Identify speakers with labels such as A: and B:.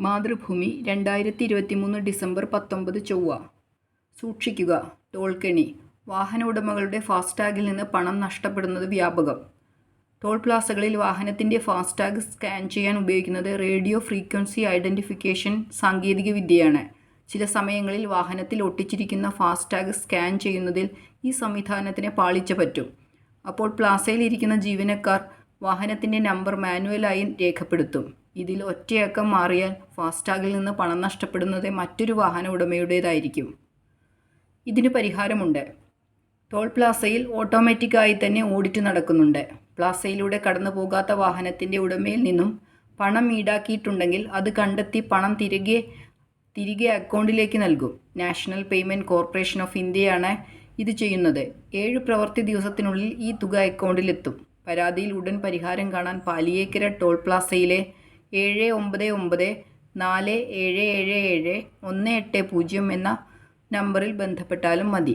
A: മാതൃഭൂമി രണ്ടായിരത്തി ഇരുപത്തി മൂന്ന് ഡിസംബർ പത്തൊമ്പത് ചൊവ്വ. സൂക്ഷിക്കുക. ടോൾ കെണി വാഹന ഉടമകളുടെ ഫാസ്ടാഗിൽ നിന്ന് പണം നഷ്ടപ്പെടുന്നത് വ്യാപകം. ടോൾ പ്ലാസകളിൽ വാഹനത്തിന്റെ ഫാസ്ടാഗ് സ്കാൻ ചെയ്യാൻ ഉപയോഗിക്കുന്നത് റേഡിയോ ഫ്രീക്വൻസി ഐഡന്റിഫിക്കേഷൻ സാങ്കേതികവിദ്യയാണ്. ചില സമയങ്ങളിൽ വാഹനത്തിൽ ഒട്ടിച്ചിരിക്കുന്ന ഫാസ്ടാഗ് സ്കാൻ ചെയ്യുന്നതിൽ ഈ സംവിധാനത്തിനെ പാളിച്ച പറ്റും. അപ്പോൾ പ്ലാസയിൽ ഇരിക്കുന്ന ജീവനക്കാർ വാഹനത്തിന്റെ നമ്പർ മാനുവലായി രേഖപ്പെടുത്തും. ഇതിൽ ഒറ്റയക്കം മാറിയാൽ ഫാസ്ടാഗിൽ നിന്ന് പണം നഷ്ടപ്പെടുന്നത് മറ്റൊരു വാഹന ഉടമയുടേതായിരിക്കും. ഇതിന് പരിഹാരമുണ്ട്. ടോൾ പ്ലാസയിൽ ഓട്ടോമാറ്റിക്കായി തന്നെ ഓഡിറ്റ് നടക്കുന്നുണ്ട്. പ്ലാസയിലൂടെ കടന്നു പോകാത്ത വാഹനത്തിന്റെ ഉടമയിൽ നിന്നും പണം ഈടാക്കിയിട്ടുണ്ടെങ്കിൽ അത് കണ്ടെത്തി പണം തിരികെ തിരികെ അക്കൗണ്ടിലേക്ക് നൽകും. നാഷണൽ പേയ്മെന്റ് കോർപ്പറേഷൻ ഓഫ് ഇന്ത്യയാണ് ഇത് ചെയ്യുന്നത്. ഏഴ് പ്രവൃത്തി ദിവസത്തിനുള്ളിൽ ഈ തുക അക്കൗണ്ടിലെത്തും. പരാതിയിൽ ഉടൻ പരിഹാരം കാണാൻ പാലിയേക്കര ടോൾ പ്ലാസയിലെ ഏഴ് ഒമ്പത് ഒമ്പത് നാല് ഏഴ് ഏഴ് ഏഴ് ഒന്ന് എട്ട് പൂജ്യം എന്ന നമ്പറിൽ ബന്ധപ്പെട്ടാലും മതി.